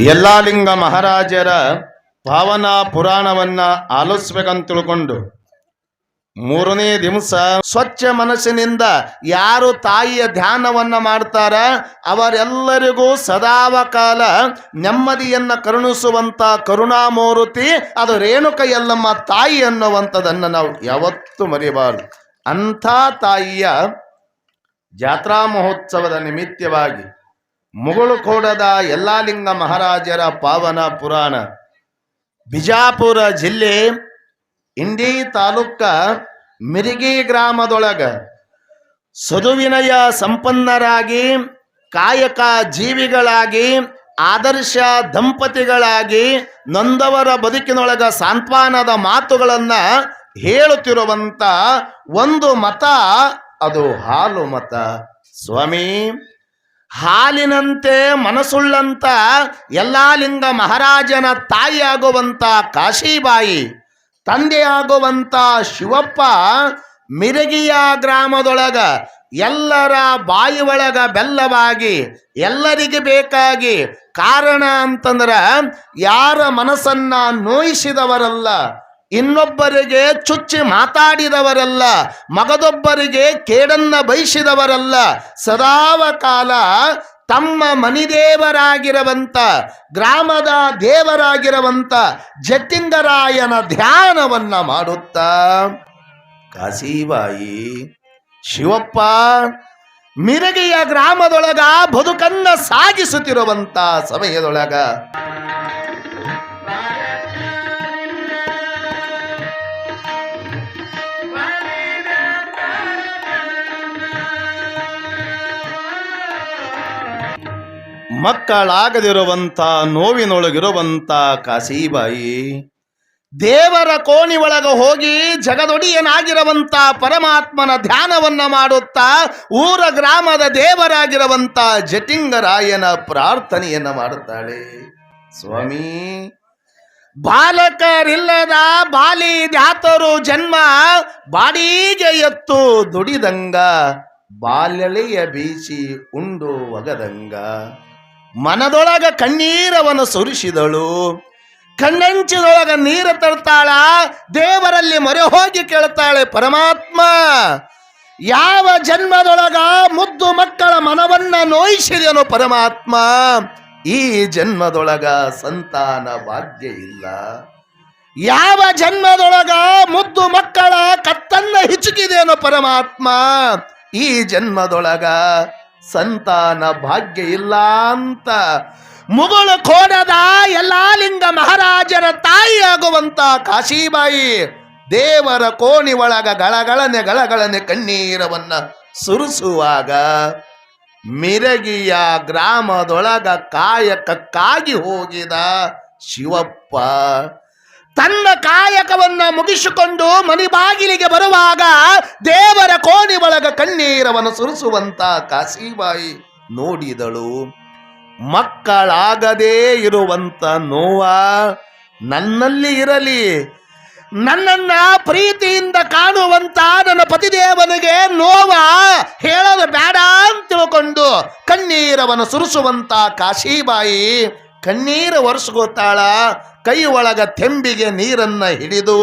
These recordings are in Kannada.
ಯಲ್ಲಾಲಿಂಗ ಮಹಾರಾಜರ ಭಾವನಾ ಪುರಾಣವನ್ನ ಆಲಿಸ್ಬೇಕಂತ ತಿಳ್ಕೊಂಡು ಮೂರನೇ ದಿವಸ ಸ್ವಚ್ಛ ಮನಸ್ಸಿನಿಂದ ಯಾರು ತಾಯಿಯ ಧ್ಯಾನವನ್ನ ಮಾಡ್ತಾರ ಅವರೆಲ್ಲರಿಗೂ ಸದಾವಕಾಲ ನೆಮ್ಮದಿಯನ್ನ ಕರುಣಿಸುವಂತ ಕರುಣಾಮೂರ್ತಿ ಅದು ರೇಣುಕ ಎಲ್ಲಮ್ಮ ತಾಯಿ ಅನ್ನುವಂಥದ್ದನ್ನು ನಾವು ಯಾವತ್ತೂ ಮರೆಯಬಾರದು ಅಂಥ ತಾಯಿಯ ಜಾತ್ರಾ ಮಹೋತ್ಸವದ ನಿಮಿತ್ತವಾಗಿ ಮುಗುಳುಕೋಡದ ಎಲ್ಲಾಲಿಂಗ ಮಹಾರಾಜರ ಪಾವನ ಪುರಾಣ. ಬಿಜಾಪುರ ಜಿಲ್ಲೆ ಇಂಡಿ ತಾಲೂಕ ಮಿರಿಗಿ ಗ್ರಾಮದೊಳಗ ಸದುವಿನಯ ಸಂಪನ್ನರಾಗಿ, ಕಾಯಕ ಜೀವಿಗಳಾಗಿ, ಆದರ್ಶ ದಂಪತಿಗಳಾಗಿ ನೊಂದವರ ಬದುಕಿನೊಳಗ ಸಾಂತ್ವನದ ಮಾತುಗಳನ್ನ ಹೇಳುತ್ತಿರುವಂತ ಒಂದು ಮತ ಅದು ಹಾಲು ಮತ. ಸ್ವಾಮಿ ಹಾಲಿನಂತೆ ಮನಸ್ಸುಳ್ಳಂತ ಯಲ್ಲಾಲಿಂಗ ಮಹಾರಾಜನ ತಾಯಿಯಾಗುವಂತ ಕಾಶಿಬಾಯಿ, ತಂದೆಯಾಗುವಂತ ಶಿವಪ್ಪ ಮಿರಗಿಯ ಗ್ರಾಮದೊಳಗ ಎಲ್ಲರ ಬಾಯಿ ಒಳಗ ಬೆಲ್ಲವಾಗಿ ಎಲ್ಲರಿಗೆ ಬೇಕಾಗಿ ಕಾರಣ ಅಂತಂದ್ರ ಯಾರ ಮನಸ್ಸನ್ನ ನೋಯಿಸಿದವರಲ್ಲ. ಇನ್ನೊಬ್ಬರಿಗೆ ಚುಚ್ಚಿ ಮಾತಾಡಿದವರಲ್ಲ, ಮಗದೊಬ್ಬರಿಗೆ ಕೇಡನ್ನ ಬಯಸಿದವರಲ್ಲ, ಸದಾವಕಾಲ ತಮ್ಮ ಮನಿದೇವರಾಗಿರುವಂಥ ಗ್ರಾಮದ ದೇವರಾಗಿರವಂತ ಜತಿಂದರಾಯನ ಧ್ಯಾನವನ್ನ ಮಾಡುತ್ತಾ. ಕಾಶಿಬಾಯಿ ಶಿವಪ್ಪ, ಮಿರಗಿಯ ಗ್ರಾಮದೊಳಗ ಬದುಕನ್ನ ಸಾಗಿಸುತ್ತಿರುವಂತ ಸಮಯದೊಳಗ ಮಕ್ಕಳಾಗದಿರುವಂತ ನೋವಿನೊಳಗಿರುವಂಥ ಕಾಸೀಬಾಯಿ ದೇವರ ಕೋಣಿ ಒಳಗ ಹೋಗಿ ಜಗದೊಡಿಯನಾಗಿರುವಂತ ಪರಮಾತ್ಮನ ಧ್ಯಾನವನ್ನ ಮಾಡುತ್ತಾ, ಊರ ಗ್ರಾಮದ ದೇವರಾಗಿರುವಂತ ಜಟಿಂಗರಾಯನ ಪ್ರಾರ್ಥನೆಯನ್ನ ಮಾಡುತ್ತಾಳೆ. ಸ್ವಾಮಿ, ಬಾಲಕರಿಲ್ಲದ ಬಾಲಿ ದ್ಯಾತರು ಜನ್ಮ ಬಾಡಿಗೆ ಎತ್ತು ದುಡಿದಂಗ, ಬಾಲ್ಯಳೆಯ ಬೀಸಿ ಉಂಡು ಒಗದಂಗ. ಮನದೊಳಗ ಕಣ್ಣೀರವನ್ನು ಸುರಿಸಿದಳು. ಕಣ್ಣಂಚಿನೊಳಗ ನೀರ ತರ್ತಾಳ, ದೇವರಲ್ಲಿ ಮೊರೆ ಹೋಗಿ ಕೇಳ್ತಾಳೆ ಪರಮಾತ್ಮ. ಯಾವ ಜನ್ಮದೊಳಗ ಮುದ್ದು ಮಕ್ಕಳ ಮನವನ್ನ ನೋಯಿಸಿದೆನು ಪರಮಾತ್ಮ, ಈ ಜನ್ಮದೊಳಗ ಸಂತಾನ ಭಾಗ್ಯ ಇಲ್ಲ. ಯಾವ ಜನ್ಮದೊಳಗ ಮುದ್ದು ಮಕ್ಕಳ ಕತ್ತನ್ನ ಹಿಚುಕಿದೇನು ಪರಮಾತ್ಮ, ಈ ಜನ್ಮದೊಳಗ ಸಂತಾನ ಭಾಗ್ಯ ಇಲ್ಲ ಅಂತ. ಮುಗುಳು ಕೋಡದ ಯಲ್ಲಾಲಿಂಗ ಮಹಾರಾಜರ ತಾಯಿಯಾಗುವಂತ ಕಾಶಿಬಾಯಿ ದೇವರ ಕೋಣಿ ಒಳಗ ಗಳಗಳನೆ ಗಳಗಳನೆ ಕಣ್ಣೀರವನ್ನ ಸುರಿಸುವಾಗ ಮಿರಗಿಯ ಗ್ರಾಮದೊಳಗ ಕಾಯಕಕ್ಕಾಗಿ ಹೋಗಿದ ಶಿವಪ್ಪ. ತನ್ನ ಕಾಯಕವನ್ನ ಮುಗಿಸಿಕೊಂಡು ಮನಿ ಬಾಗಿಲಿಗೆ ಬರುವಾಗ ದೇವರ ಕೋಣಿ ಒಳಗ ಕಣ್ಣೀರವನ್ನು ಸುರಿಸುವಂತ ಕಾಶಿಬಾಯಿ ನೋಡಿದಳು. ಮಕ್ಕಳಾಗದೇ ಇರುವಂತ ನೋವ ನನ್ನಲ್ಲಿ ಇರಲಿ. ನನ್ನನ್ನ ಪ್ರೀತಿಯಿಂದ ಕಾಣುವಂತ ನನ್ನ ಪತಿದೇವನಿಗೆ ನೋವ ಹೇಳಲು ಬೇಡ ಅಂತ ತಿಳ್ಕೊಂಡು ಕಣ್ಣೀರವನ್ನು ಸುರಿಸುವಂತ ಕಾಶಿಬಾಯಿ ಕಣ್ಣೀರು ಒರೆಸ್ಕೋತಾಳ. ಕೈ ಒಳಗ ತೆಂಬಿಗೆ ನೀರನ್ನ ಹಿಡಿದು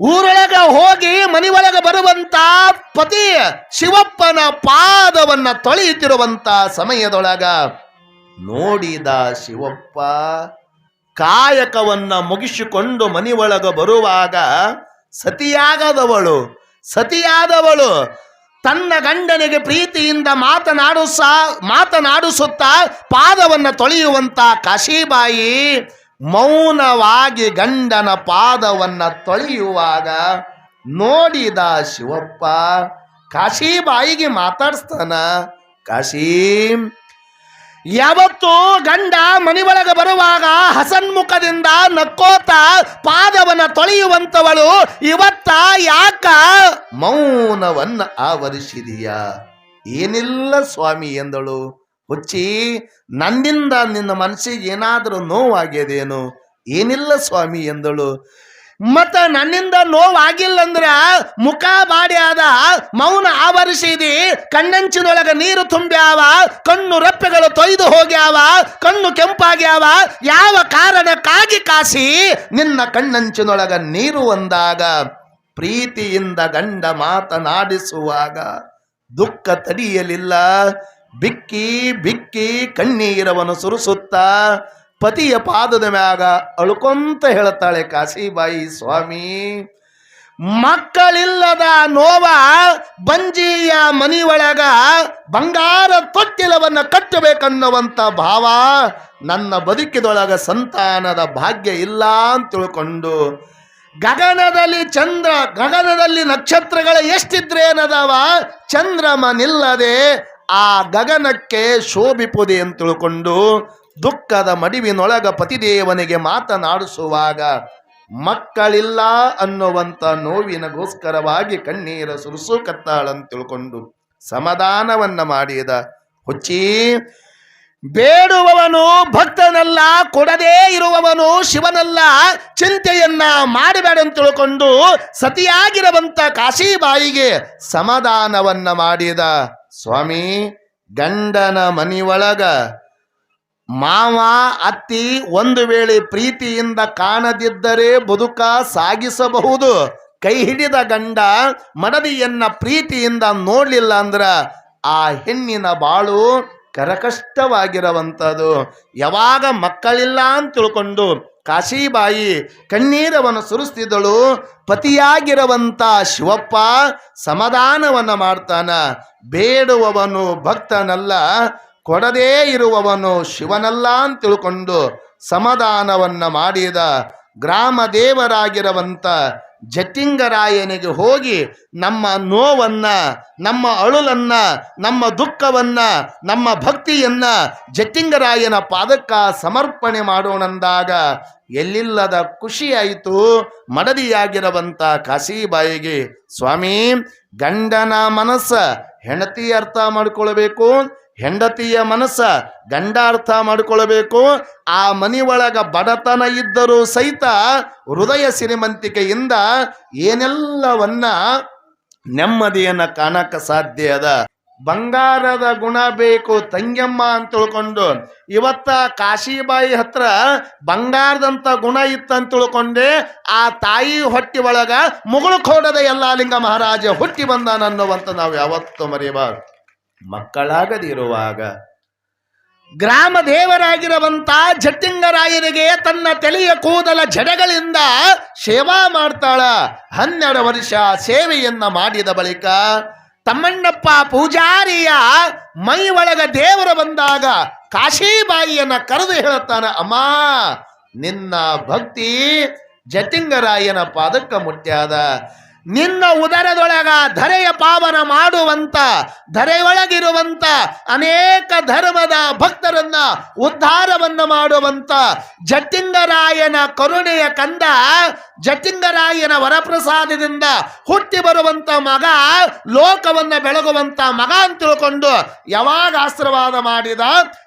ಊರೊಳಗ ಹೋಗಿ ಮನಿ ಒಳಗ ಬರುವಂತ ಪತಿ ಶಿವಪ್ಪನ ಪಾದವನ್ನ ತೊಳೆಯುತ್ತಿರುವಂತ ಸಮಯದೊಳಗ ನೋಡಿದ ಶಿವಪ್ಪ ಕಾಯಕವನ್ನ ಮುಗಿಸಿಕೊಂಡು ಮನಿ ಒಳಗ ಬರುವಾಗ ಸತಿಯಾಗದವಳು, ಸತಿಯಾದವಳು. ತನ್ನ ಗಂಡನಿಗೆ ಪ್ರೀತಿಯಿಂದ ಮಾತನಾಡಿಸ, ಮಾತನಾಡಿಸುತ್ತಾ ಪಾದವನ್ನ ತೊಳೆಯುವಂತ ಕಾಶಿಬಾಯಿ ಮೌನವಾಗಿ ಗಂಡನ ಪಾದವನ್ನ ತೊಳೆಯುವಾಗ ನೋಡಿದ ಶಿವಪ್ಪ, ಕಾಶಿಬಾಯಿಗೆ ಮಾತಾಡಿಸ್ತಾನ? ಕಾಶಿ. ಯಾವತ್ತು ಗಂಡ ಮನಿ ಒಳಗೆ ಬರುವಾಗ ಹಸನ್ಮುಖದಿಂದ ನಕ್ಕೋತ ಪಾದವನ್ನ ತೊಳೆಯುವಂಥವಳು ಇವತ್ತ ಯಾಕ? ಮೌನವನ್ನ ಆವರಿಸಿದೀಯ. ಏನಿಲ್ಲ ಸ್ವಾಮಿ ಎಂದಳು. ಹುಚ್ಚಿ ನನ್ನಿಂದ ನಿನ್ನ ಮನಸ್ಸಿಗೆ ಏನಾದರೂ ನೋವಾಗ್ಯದೇನು? ಏನಿಲ್ಲ ಸ್ವಾಮಿ ಎಂದಳು. ಮತ್ತ ನನ್ನಿಂದ ನೋವಾಗಿಲ್ಲಂದ್ರ ಮುಖ ಬಾಡಿ ಆದ ಮೌನ ಆವರಿಸಿದಿ, ಕಣ್ಣಂಚಿನೊಳಗ ನೀರು ತುಂಬ್ಯಾವ, ಕಣ್ಣು ರೆಪ್ಪೆಗಳು ತೊಯ್ದು ಹೋಗ್ಯಾವ, ಕಣ್ಣು ಕೆಂಪಾಗ್ಯಾವ, ಯಾವ ಕಾರಣಕ್ಕಾಗಿ ಕಾಸಿ ನಿನ್ನ ಕಣ್ಣಂಚಿನೊಳಗ ನೀರು ಒಂದಾಗ? ಪ್ರೀತಿಯಿಂದ ಗಂಡ ಮಾತನಾಡಿಸುವಾಗ ದುಃಖ ತಡಿಯಲಿಲ್ಲ. ಬಿಕ್ಕಿ ಬಿಕ್ಕಿ ಕಣ್ಣೀರವನ್ನು ಸುರಿಸುತ್ತಾ ಪತಿಯ ಪಾದದ ಮ್ಯಾಗ ಅಳ್ಕೊಂತ ಹೇಳ್ತಾಳೆ, ಕಾಶಿಬಾಯಿ ಸ್ವಾಮಿ, ಮಕ್ಕಳಿಲ್ಲದ ನೋವ ಬಂಜಿಯ ಮನಿಯೊಳಗ ಬಂಗಾರ ತೊಟ್ಟಿಲವನ್ನ ಕಟ್ಟಬೇಕನ್ನುವಂತ ಭಾವ ನನ್ನ ಬದುಕಿದೊಳಗ ಸಂತಾನದ ಭಾಗ್ಯ ಇಲ್ಲ ಅಂತ ತಿಳ್ಕೊಂಡು, ಗಗನದಲ್ಲಿ ಚಂದ್ರ, ಗಗನದಲ್ಲಿ ನಕ್ಷತ್ರಗಳ ಎಷ್ಟಿದ್ರೇನದವ? ಚಂದ್ರಮ ನಿಲ್ಲದೆ ಆ ಗಗನಕ್ಕೆ ಶೋಭಿಪುದೆ ಅಂತ ತಿಳ್ಕೊಂಡು ದುಃಖದ ಮಡಿವಿನೊಳಗ ಪತಿದೇವನಿಗೆ ಮಾತನಾಡಿಸುವಾಗ, ಮಕ್ಕಳಿಲ್ಲ ಅನ್ನುವಂಥ ನೋವಿನಗೋಸ್ಕರವಾಗಿ ಕಣ್ಣೀರ ಸುರಿಸು ಕತ್ತಾಳಂತ ತಿಳ್ಕೊಂಡು ಸಮಾಧಾನವನ್ನ ಮಾಡಿದ. ಹುಚ್ಚಿ, ಬೇಡುವವನು ಭಕ್ತನಲ್ಲ, ಕೊಡದೇ ಇರುವವನು ಶಿವನಲ್ಲ, ಚಿಂತೆಯನ್ನ ಮಾಡಬೇಡ ಅಂತ ತಿಳ್ಕೊಂಡು ಸತಿಯಾಗಿರುವಂತ ಕಾಶಿಬಾಯಿಗೆ ಸಮಾಧಾನವನ್ನ ಮಾಡಿದ. ಸ್ವಾಮಿ, ಗಂಡನ ಮನಿಯೊಳಗ ಮಾವ, ಅತ್ತಿ ಒಂದು ವೇಳೆ ಪ್ರೀತಿಯಿಂದ ಕಾಣದಿದ್ದರೆ ಬದುಕ ಸಾಗಿಸಬಹುದು. ಕೈ ಹಿಡಿದ ಗಂಡ ಮಡದಿಯನ್ನ ಪ್ರೀತಿಯಿಂದ ನೋಡಲಿಲ್ಲ ಅಂದ್ರ ಆ ಹೆಣ್ಣಿನ ಬಾಳು ಕರಕಷ್ಟವಾಗಿರುವಂಥದ್ದು ಯಾವಾಗ ಮಕ್ಕಳಿಲ್ಲ ಅಂತ ತಿಳ್ಕೊಂಡು ಕಾಶಿಬಾಯಿ ಕಣ್ಣೀರವನ್ನು ಸುರಿಸ್ತಿದ್ದಳು. ಪತಿಯಾಗಿರುವಂತ ಶಿವಪ್ಪ ಸಮಾಧಾನವನ್ನು ಮಾಡ್ತಾನ. ಬೇಡುವವನು ಭಕ್ತನಲ್ಲ, ಕೊಡದೇ ಇರುವವನು ಶಿವನಲ್ಲ ಅಂತ ತಿಳ್ಕೊಂಡು ಸಮಾಧಾನವನ್ನು ಮಾಡಿದ ಗ್ರಾಮ ದೇವರಾಗಿರುವಂತ ಜಟ್ಟಿಂಗರಾಯನಿಗೆ ಹೋಗಿ ನಮ್ಮ ನೋವನ್ನ, ನಮ್ಮ ಅಳುಲನ್ನ, ನಮ್ಮ ದುಃಖವನ್ನ, ನಮ್ಮ ಭಕ್ತಿಯನ್ನ ಜಟಿಂಗರಾಯನ ಪಾದಕ್ಕ ಸಮರ್ಪಣೆ ಮಾಡೋಣಂದಾಗ ಎಲ್ಲಿಲ್ಲದ ಖುಷಿಯಾಯಿತು ಮಡದಿಯಾಗಿರುವಂತ ಕಾಶಿಬಾಯಿಗೆ, ಸ್ವಾಮಿ, ಗಂಡನ ಮನಸ್ಸ ಹೆಂಡತಿ ಅರ್ಥ ಮಾಡ್ಕೊಳ್ಬೇಕು. ಹೆಂಡತಿಯ ಮನಸ್ಸ ಗಂಡಾರ್ಥ ಮಾಡಿಕೊಳ್ಳಬೇಕು, ಆ ಮನಿಯೊಳಗ ಬಡತನ ಇದ್ದರೂ ಸಹಿತ ಹೃದಯ ಸಿರಿಮಂತಿಕೆಯಿಂದ ಏನೆಲ್ಲವನ್ನ ನೆಮ್ಮದಿಯನ್ನ ಕಾಣಕ ಸಾಧ್ಯ ಅದ. ಬಂಗಾರದ ಗುಣ ಬೇಕು ತಂಗ್ಯಮ್ಮ ಅಂತ ತಿಳ್ಕೊಂಡು, ಇವತ್ತ ಕಾಶಿಬಾಯಿ ಹತ್ರ ಬಂಗಾರದಂತ ಗುಣ ಇತ್ತಂತ ತಿಳ್ಕೊಂಡೆ, ಆ ತಾಯಿ ಹೊಟ್ಟಿ ಒಳಗ ಮುಗುಳು ಕೋಡದ ಎಲ್ಲಾಲಿಂಗ ಮಹಾರಾಜ ಹುಟ್ಟಿ ಬಂದಾನನ್ನುವಂತ ನಾವು ಯಾವತ್ತೂ ಮರೆಯಬಾರದು ಮಕ್ಕಳಾಗದಿರುವಾಗ ಗ್ರಾಮ ದೇವರಾಗಿರುವಂತ ಜಟ್ಟಿಂಗರಾಯರಿಗೆ ತನ್ನ ತಲೆಯ ಕೂದಲ ಜಡಗಳಿಂದ ಸೇವಾ ಮಾಡ್ತಾಳ. ಹನ್ನೆರಡು ವರ್ಷ ಸೇವೆಯನ್ನ ಮಾಡಿದ ಬಳಿಕ ತಮ್ಮಣ್ಣಪ್ಪ ಪೂಜಾರಿಯ ಮೈ ಒಳಗ ದೇವರು ಬಂದಾಗ ಕಾಶಿಬಾಯಿಯನ್ನ ಕರೆದು ಹೇಳುತ್ತಾನ, ಅಮ್ಮ, ನಿನ್ನ ಭಕ್ತಿ ಜಟಿಂಗರಾಯನ ಪಾದಕ್ಕ ಮುಟ್ಟ್ಯಾದ. ನಿನ್ನ ಉದರದೊಳಗ ಧರೆಯ ಪಾವನ ಮಾಡುವಂತ, ಧರೆಯೊಳಗಿರುವಂತ ಅನೇಕ ಧರ್ಮದ ಭಕ್ತರನ್ನ ಉದ್ಧಾರವನ್ನು ಮಾಡುವಂತ ಜಟಿಂಗರಾಯನ ಕರುಣೆಯ ಕಂದ, ಜಟಿಂಗರಾಯನ ವರಪ್ರಸಾದದಿಂದ ಹುಟ್ಟಿ ಬರುವಂತ ಮಗ, ಲೋಕವನ್ನ ಬೆಳಗುವಂತ ಮಗ ಅಂತ ತಿಳ್ಕೊಂಡು ಯಾವಾಗ ಆಶೀರ್ವಾದ ಮಾಡಿದ?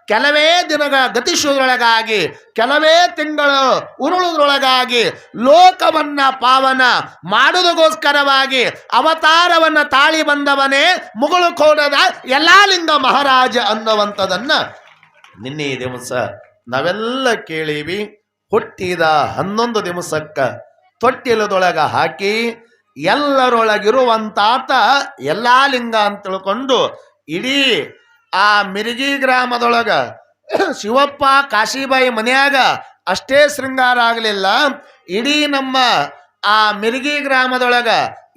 ಕೆಲವೇ ದಿನಗಳ ಗತಿಶುದ್ರೊಳಗಾಗಿ, ಕೆಲವೇ ತಿಂಗಳು ಉರುಳುದ್ರೊಳಗಾಗಿ ಲೋಕವನ್ನ ಪಾವನ ಮಾಡುವುದಕ್ಕೋಸ್ಕರವಾಗಿ ಅವತಾರವನ್ನ ತಾಳಿ ಬಂದವನೇ ಮುಗುಳು ಕೋಡದ ಎಲ್ಲಾಲಿಂಗ ಮಹಾರಾಜ ಅನ್ನುವಂಥದನ್ನ ನಿನ್ನೆ ದಿವಸ ನಾವೆಲ್ಲ ಕೇಳೀವಿ. ಹುಟ್ಟಿದ ಹನ್ನೊಂದು ದಿವಸಕ್ಕ ತೊಟ್ಟಿಲದೊಳಗ ಹಾಕಿ ಎಲ್ಲರೊಳಗಿರುವಂತಾತ ಎಲ್ಲಾಲಿಂಗ ಅಂತ ತಿಳ್ಕೊಂಡು ಇಡೀ ಆ ಮಿರ್ಗಿ ಗ್ರಾಮದೊಳಗ ಶಿವಪ್ಪ ಕಾಶಿಬಾಯಿ ಮನೆಯಾಗ ಅಷ್ಟೇ ಶೃಂಗಾರ ಆಗಲಿಲ್ಲ. ಇಡೀ ನಮ್ಮ ಆ ಮಿರ್ಗಿ ಗ್ರಾಮದೊಳಗ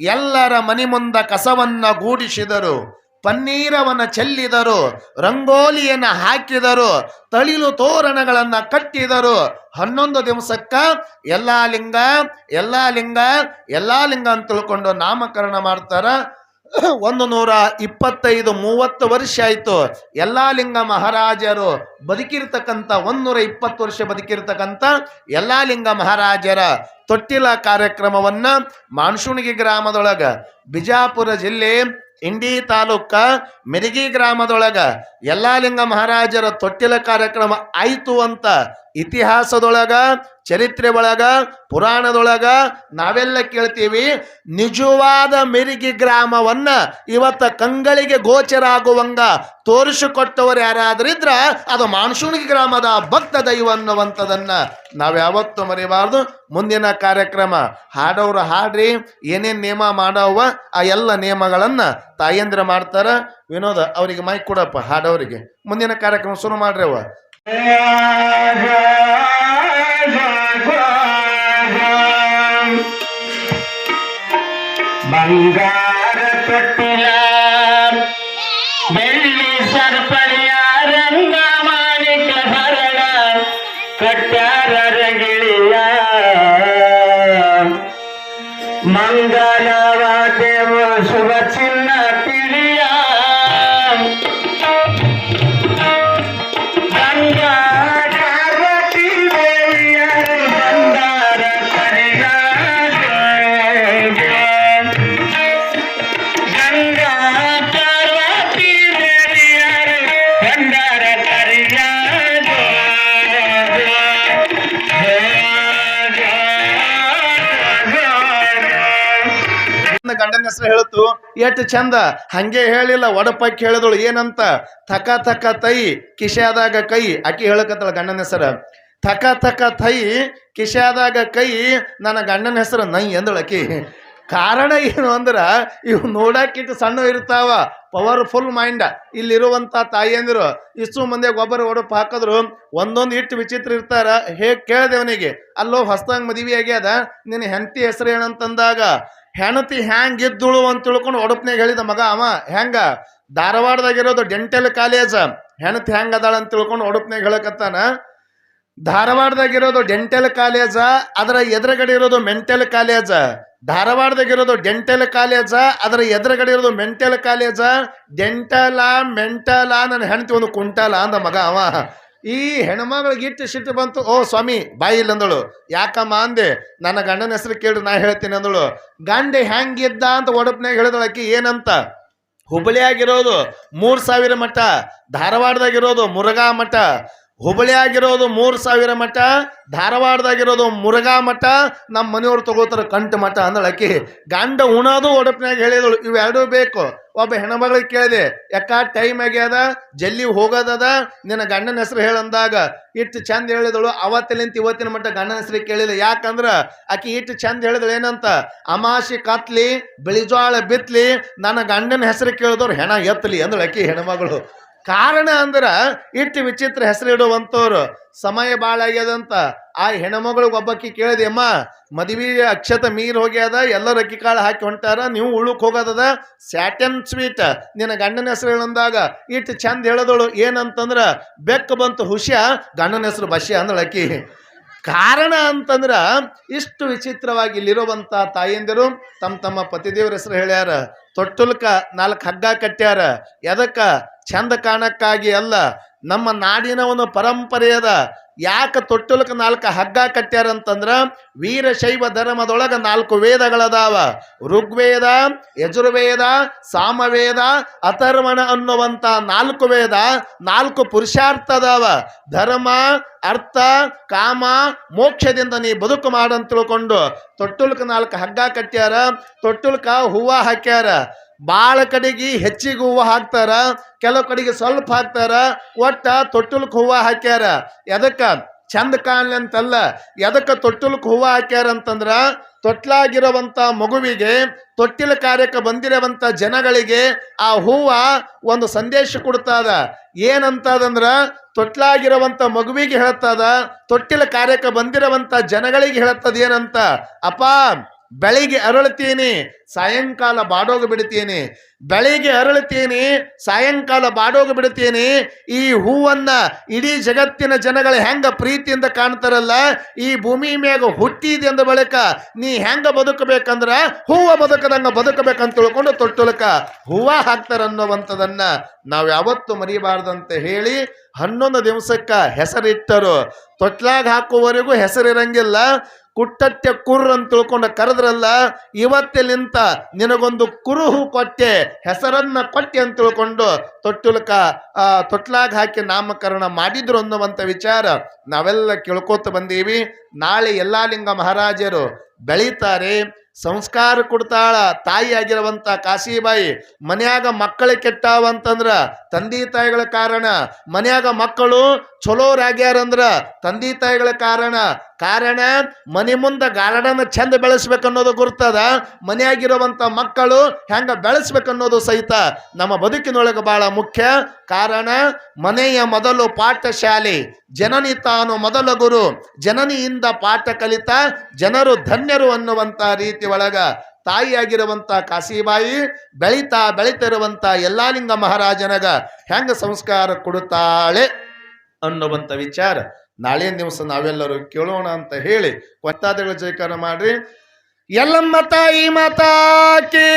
ಎಲ್ಲರ ಮನೆ ಮುಂದ ಕಸವನ್ನ ಗೂಡಿಸಿದರು. ಪನ್ನೀರವನ್ನ ಚೆಲ್ಲಿದರು. ರಂಗೋಲಿಯನ್ನ ಹಾಕಿದರು. ತಳಿಲು ತೋರಣಗಳನ್ನ ಕಟ್ಟಿದರು. ಹನ್ನೊಂದು ದಿವಸಕ್ಕ ಎಲ್ಲಾ ಲಿಂಗ ಎಲ್ಲಾ ಲಿಂಗ ಎಲ್ಲಾ ಲಿಂಗ ಅಂತ ತಿಳ್ಕೊಂಡು ನಾಮಕರಣ ಮಾಡ್ತಾರ. ಒಂದು ನೂರ ಇಪ್ಪತ್ತೈದು, ಮೂವತ್ತು ವರ್ಷ ಆಯ್ತು. ಎಲ್ಲ ಲಿಂಗ ಮಹಾರಾಜರು ಬದುಕಿರ್ತಕ್ಕಂಥ ಒಂದೂರ ಇಪ್ಪತ್ತು ವರ್ಷ ಬದುಕಿರ್ತಕ್ಕಂಥ ಎಲ್ಲಾ ಲಿಂಗ ಮಹಾರಾಜರ ತೊಟ್ಟಿಲ ಕಾರ್ಯಕ್ರಮವನ್ನ ಮಾನ್ಸೂಣಿಗೆ ಗ್ರಾಮದೊಳಗ, ಬಿಜಾಪುರ ಜಿಲ್ಲೆ, ಇಂಡಿ ತಾಲೂಕ ಮೆರಿಗಿ ಗ್ರಾಮದೊಳಗ ಎಲ್ಲ ಲಿಂಗ ಮಹಾರಾಜರ ತೊಟ್ಟಿಲ ಕಾರ್ಯಕ್ರಮ ಆಯಿತು ಅಂತ ಇತಿಹಾಸದೊಳಗ, ಚರಿತ್ರೆ ಒಳಗ, ಪುರಾಣದೊಳಗ ನಾವೆಲ್ಲ ಕೇಳ್ತೀವಿ. ನಿಜವಾದ ಮೆರಿಗೆ ಗ್ರಾಮವನ್ನ ಇವತ್ತ ಕಂಗಳಿಗೆ ಗೋಚರ ಆಗುವಂಗ ತೋರಿಸಿಕೊಟ್ಟವರು ಯಾರಾದ್ರಿದ್ರ ಅದು ಮಾನ್ಸೂಣಿಗೆ ಗ್ರಾಮದ ಭಕ್ತ ದೈವ ನಾವು ಯಾವತ್ತೂ ಮರಿಬಾರ್ದು. ಮುಂದಿನ ಕಾರ್ಯಕ್ರಮ ಹಾಡೋರು ಹಾಡ್ರಿ, ಏನೇನು ನಿಯಮ ಮಾಡವ ಆ ಎಲ್ಲ ನಿಯಮಗಳನ್ನ ತಾಯಂದ್ರ ಮಾಡ್ತಾರ. ವಿನೋದ, ಅವರಿಗೆ ಮೈಕ್ ಕೊಡಪ್ಪ ಹಾಡೋರಿಗೆ. ಮುಂದಿನ ಕಾರ್ಯಕ್ರಮ ಶುರು ಮಾಡ್ರಿ ಅವ ബംഗാരത്തൊട്ടിലാർ വെള്ളി സർപ്പണിയാരംഗമാണിക്ക ഭരണ കട്ടാരരകിളിയ മംഗളവാദ്യം ശുഭചിന്ത ಹೆಸರು ಹೇಳುತ್ತು ಎಷ್ಟು ಚಂದ? ಹಂಗೆ ಹೇಳಿಲ್ಲ ಒಡಪಕ್ಕಿ ಹೇಳಿದಳು, ಏನಂತ? ಥಕ ಥಕ ತೈ ಕಿಶಾದಾಗ ಕೈ, ಅಕ್ಕಿ ಹೇಳಕತ್ತಳ ಗಂಡನ ಹೆಸರು. ಥಕ ಥಕ ತೈ ಕಿಶಾದಾಗ ಕೈ, ನನ್ನ ಗಂಡನ ಹೆಸರು ನೈ ಎಂದಳು ಆಕಿ ಕಾರಣ ಏನು ಅಂದ್ರೆ, ಇವು ನೋಡಕ್ಕಿಟ್ಟು ಸಣ್ಣ ಇರ್ತಾವ ಪವರ್ಫುಲ್ ಮೈಂಡ್ ಇಲ್ಲಿರುವಂತ ತಾಯಿಯಂದಿರು ಇಷ್ಟು ಮಂದಿ ಗೊಬ್ಬರ ಒಡಪ್ಪ ಹಾಕಿದ್ರು, ಒಂದೊಂದು ಇಟ್ಟು ವಿಚಿತ್ರ ಇರ್ತಾರ, ಹೇಗೆ ಕೇಳಿದೆ ಅವನಿಗೆ? ಅಲ್ಲೋ ಹೊಸ್ದಂಗ್ ಮದುವೆ ಆಗ್ಯದ ನಿನ್ನ ಹೆಂಡತಿ ಹೆಸರು ಏನಂತಂದಾಗ ಹೆಣತಿ ಇದ್ದಳು ಅಂತ ತಿಳ್ಕೊಂಡು ಒಡಪ್ನಾಗ ಹೇಳಿದ ಮಗ ಅವ, ಹೆಂಗ? ಧಾರವಾಡದಾಗಿರೋದು ಡೆಂಟಲ್ ಕಾಲೇಜ್. ಹೆಣತಿ ಅದಾಳ ಅಂತ ತಿಳ್ಕೊಂಡು ಒಡಪ್ನಾಗ ಹೇಳಕತ್ತಾನ. ಧಾರವಾಡದಾಗಿರೋದು ಡೆಂಟಲ್ ಕಾಲೇಜ, ಅದರ ಎದುರುಗಡೆ ಇರೋದು ಮೆಂಟಲ್ ಕಾಲೇಜ. ಧಾರವಾಡದಾಗಿರೋದು ಡೆಂಟಲ್ ಕಾಲೇಜ, ಅದರ ಎದುರುಗಡೆ ಇರೋದು ಮೆಂಟಲ್ ಕಾಲೇಜ. ಡೆಂಟಲ, ಮೆಂಟಲ, ನನ್ನ ಹೆಣತಿ ಒಂದು ಕುಂಟಲ ಅಂದ ಮಗ ಅವ. ಈ ಹೆಣ್ಮಗಳಿಗೆ ಇಟ್ಟು ಸಿಟ್ಟು ಬಂತು. ಓ ಸ್ವಾಮಿ, ಬಾಯಿ ಅಂದಳು. ಯಾಕಮ್ಮ ಅಂದೆ, ನನ್ನ ಗಂಡನ ಹೆಸರು ಕೇಳಿ, ನಾ ಹೇಳ್ತೀನಿ ಅಂದಳು. ಗಂಡ ಹೆಂಗಿದ್ದ ಅಂತ ಒಡಪ್ನಾಗ ಹೇಳಿದಳು ಆಕೆ, ಏನಂತ? ಹುಬ್ಬಳ್ಳಿಯಾಗಿರೋದು ಮೂರು ಸಾವಿರ ಮಠ, ಧಾರವಾಡದಾಗಿರೋದು ಮುರುಘಾ ಮಠ. ಹುಬ್ಬಳ್ಳಿಯಾಗಿರೋದು ಮೂರು ಸಾವಿರ ಮಠ, ಧಾರವಾಡದಾಗಿರೋದು ಮುರುಘಾ ಮಠ ನಮ್ಮ ಮನೆಯವ್ರು ತಗೋತಾರೆ ಕಂಠ ಮಠ ಅಂದಳು ಆಕಿ. ಗಂಡ ಉಣೋದು ಒಡಪ್ನಾಗ ಹೇಳಿದಳು. ಇವೆರಡೂ ಬೇಕು. ಒಬ್ಬ ಹೆಣ್ಮಗಳಿಗೆ ಕೇಳಿದೆ, ಯಾಕ ಟೈಮ್ ಆಗ್ಯದ? ಜಲ್ಲಿ ಹೋಗೋದದ? ನಿನ್ನ ಗಂಡನ ಹೆಸರು ಹೇಳಂದಾಗ ಇಟ್ಟು ಚಂದ ಹೇಳಿದಳು. ಅವತ್ತಲಿಂತ ಇವತ್ತಿನ ಮಟ್ಟ ಗಂಡನ ಹೆಸರು ಕೇಳಿಲ್ಲ. ಯಾಕಂದ್ರ ಆಕಿ ಇಟ್ಟು ಚಂದ ಹೇಳಿದಳು ಏನಂತ? ಅಮಾಶಿ ಕತ್ಲಿ, ಬಿಳಿಜೋಳ ಬಿತ್ಲಿ, ನನ್ನ ಗಂಡನ ಹೆಸರು ಕೇಳಿದವ್ರು ಹೆಣ ಎತ್ತಲಿ ಅಂದಳು ಆಕಿ ಹೆಣ್ಮಗಳು. ಕಾರಣ ಅಂದ್ರ ಇಟ್ಟು ವಿಚಿತ್ರ ಹೆಸರು ಇಡುವಂತವ್ರು. ಸಮಯ ಭಾಳ ಆಗ್ಯದಂತ ಆ ಹೆಣ್ಮಗಳಿಗೆ ಒಬ್ಬಕ್ಕಿ ಕೇಳಿದೆ, ಅಮ್ಮ, ಮದುವೆ ಅಕ್ಷತ ಮೀರ್ ಹೋಗ್ಯದ ಎಲ್ಲರೂ ಅಕ್ಕಿ ಕಾಳು ಹಾಕಿ ಹೊಂಟಾರ ನೀವು ಉಳುಕ್ ಹೋಗೋದದ? ಸ್ಯಾಟನ್ ಸ್ವೀಟ್ ನಿನ್ನ ಗಂಡನ ಹೆಸರು ಹೇಳಂದಾಗ ಇಟ್ಟು ಚಂದ ಹೇಳದಳು, ಏನಂತಂದ್ರ ಬೆಕ್ಕ ಬಂತು ಹುಷ್ಯ, ಗಂಡನ ಹೆಸರು ಬಸ್ಯ ಅಂದಳು ಅಕ್ಕಿ ಕಾರಣ ಅಂತಂದ್ರ ಇಷ್ಟು ವಿಚಿತ್ರವಾಗಿ ಇಲ್ಲಿರುವಂತ ತಾಯಂದಿರು ತಮ್ಮ ತಮ್ಮ ಪತಿದೇವ್ರ ಹೆಸರು ಹೇಳ್ಯಾರ, ತೊಟ್ಟುಲ್ಕ ನಾಲ್ಕು ಹಗ್ಗ ಕಟ್ಟ್ಯಾರ, ಎದಕ್ಕ ಚಂದ ಕಾಣಕ್ಕಾಗಿ ಅಲ್ಲ ನಮ್ಮ ನಾಡಿನ ಒಂದು ಪರಂಪರೆಯದ ಯಾಕೆ ತೊಟ್ಟುಲ್ಕ ನಾಲ್ಕು ಹಗ್ಗ ಕಟ್ಟ್ಯಾರ ಅಂತಂದ್ರ ವೀರಶೈವ ಧರ್ಮದೊಳಗ ನಾಲ್ಕು ವೇದಗಳದಾವ. ಋಗ್ವೇದ, ಯಜುರ್ವೇದ, ಸಾಮವೇದ, ಅಥರ್ವಣ ಅನ್ನುವಂತ ನಾಲ್ಕು ವೇದ, ನಾಲ್ಕು ಪುರುಷಾರ್ಥ ಅದಾವ. ಧರ್ಮ, ಅರ್ಥ, ಕಾಮ, ಮೋಕ್ಷದಿಂದ ನೀ ಬದುಕು ಮಾಡಂತ ತಿಳ್ಕೊಂಡು ತೊಟ್ಟುಲ್ಕ ನಾಲ್ಕು ಹಗ್ಗ ಕಟ್ಟ್ಯಾರ ತೊಟ್ಟುಲ್ಕ ಹೂವ ಹಾಕ್ಯಾರ. ಭಾಳ ಕಡೆಗೆ ಹೆಚ್ಚಿಗೆ ಹೂವು ಹಾಕ್ತಾರ, ಕೆಲವು ಕಡೆಗೆ ಸ್ವಲ್ಪ ಹಾಕ್ತಾರ, ಒಟ್ಟ ತೊಟ್ಟುಲ್ಕ ಹೂವು ಹಾಕ್ಯಾರ. ಎದಕ್ಕ? ಚಂದ ಕಾಣಲಿ ಅಂತಲ್ಲ. ಎದಕ್ಕ ತೊಟ್ಟುಲ್ಕ ಹೂವು ಹಾಕ್ಯಾರ ಅಂತಂದ್ರ, ತೊಟ್ಲಾಗಿರುವಂತ ಮಗುವಿಗೆ, ತೊಟ್ಟಿಲ ಕಾರ್ಯಕ್ಕೆ ಬಂದಿರುವಂತ ಜನಗಳಿಗೆ ಆ ಹೂವ ಒಂದು ಸಂದೇಶ ಕೊಡ್ತದ. ಏನಂತದಂದ್ರ ತೊಟ್ಲಾಗಿರುವಂತ ಮಗುವಿಗೆ ಹೇಳ್ತದ, ತೊಟ್ಟಿಲ ಕಾರ್ಯಕ್ಕೆ ಬಂದಿರುವಂತ ಜನಗಳಿಗೆ ಹೇಳ್ತದ ಏನಂತ? ಅಪ್ಪ ಬೆಳಿಗ್ಗೆ ಅರಳುತ್ತೇನೆ, ಸಾಯಂಕಾಲ ಬಾಡೋಗ ಬಿಡುತ್ತೇನೆ. ಬೆಳಿಗ್ಗೆ ಅರಳುತ್ತೇನೆ, ಸಾಯಂಕಾಲ ಬಾಡೋಗ ಬಿಡುತ್ತೇನೆ. ಈ ಹೂವನ್ನ ಇಡೀ ಜಗತ್ತಿನ ಜನಗಳು ಹೆಂಗ ಪ್ರೀತಿಯಿಂದ ಕಾಣ್ತಾರಲ್ಲ, ಈ ಭೂಮಿ ಮ್ಯಾಗ ಹುಟ್ಟಿದೆಂದ ಬಳಿಕ ನೀ ಹೆಂಗ ಬದುಕಬೇಕಂದ್ರ ಹೂವ ಬದುಕದಂಗ ಬದುಕಬೇಕಂತ ತಿಳ್ಕೊಂಡು ತೊಟ್ಟುಲಕ ಹೂವ ಹಾಕ್ತಾರ ಅನ್ನುವಂಥದನ್ನ ನಾವು ಯಾವತ್ತು ಮರಿಬಾರ್ದಂತ ಹೇಳಿ ಹನ್ನೊಂದು ದಿವಸಕ್ಕ ಹೆಸರಿಟ್ಟರು. ತೊಟ್ಲಾಗ ಹಾಕುವವರೆಗೂ ಹೆಸರಿರಂಗಿಲ್ಲ. ಕುಟ್ಟತ್ತೆ, ಕುರ್ರ ಅಂತ ತಿಳ್ಕೊಂಡು ಕರೆದ್ರಲ್ಲ ಇವತ್ತಿನಿಂತ ನಿನಗೊಂದು ಕುರುಹು ಕೊಟ್ಟೆ, ಹೆಸರನ್ನ ಕೊಟ್ಟೆ ಅಂತ ತಿಳ್ಕೊಂಡು ತೊಟ್ಟುಲಕ ತೊಟ್ಲಾಗ ಹಾಕಿ ನಾಮಕರಣ ಮಾಡಿದ್ರು ಅನ್ನುವಂಥ ವಿಚಾರ ನಾವೆಲ್ಲ ಕೇಳ್ಕೋತ ಬಂದೀವಿ. ನಾಳೆ ಎಲ್ಲಾ ಲಿಂಗ ಮಹಾರಾಜರು ಬೆಳೀತಾರೆ. ಸಂಸ್ಕಾರ ಕೊಡ್ತಾಳ ತಾಯಿಯಾಗಿರುವಂಥ ಕಾಶಿಬಾಯಿ, ಮನ್ಯಾಗ ಮಕ್ಕಳು ಕೆಟ್ಟಾವಂತಂದ್ರ ತಂದೆ ತಾಯಿಗಳ ಕಾರಣ, ಮನ್ಯಾಗ ಮಕ್ಕಳು ಚಲೋರಾಗ್ಯಾರಂದ್ರ ತಂದೆ ತಾಯಿಗಳ ಕಾರಣ ಕಾರಣ ಮನೆ ಮುಂದೆ ಗಾರ್ಡನ್ ಚಂದ ಬೆಳೆಸ್ಬೇಕನ್ನೋದು ಗುರುತದ. ಮನೆಯಾಗಿರುವಂತ ಮಕ್ಕಳು ಹೆಂಗ ಬೆಳೆಸ್ಬೇಕನ್ನೋದು ಸಹಿತ ನಮ್ಮ ಬದುಕಿನೊಳಗೆ ಬಹಳ ಮುಖ್ಯ. ಕಾರಣ ಮನೆಯ ಮೊದಲು ಪಾಠಶಾಲೆ, ಜನನಿ ತಾನು ಮೊದಲ ಗುರು, ಜನನಿಯಿಂದ ಪಾಠ ಕಲಿತ, ಜನರು ಧನ್ಯರು ಅನ್ನುವಂತ ರೀತಿ ಒಳಗ ತಾಯಿಯಾಗಿರುವಂಥ ಕಾಶಿಬಾಯಿ, ಬೆಳಿತಾ ಬೆಳಿತಿರುವಂತ ಯಲ್ಲಾಲಿಂಗ ಮಹಾರಾಜನಗ ಹೆಂಗ ಸಂಸ್ಕಾರ ಕೊಡುತ್ತಾಳೆ ಅನ್ನುವಂಥ ವಿಚಾರ. ನಾಳೆ ದಿವಸ ನಾವೆಲ್ಲರೂ ಕೇಳೋಣ ಅಂತ ಹೇಳಿ ಒತ್ತಾದಗಳ ಜಯಕಾರ ಮಾಡ್ರಿ. ಎಲ್ಲಮ್ಮ ತಾಯಿ ಮಾತಾಕೆ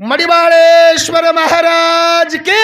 ಮಡಿವಾಳೇಶ್ವರ ಮಹಾರಾಜ್ ಕೆ.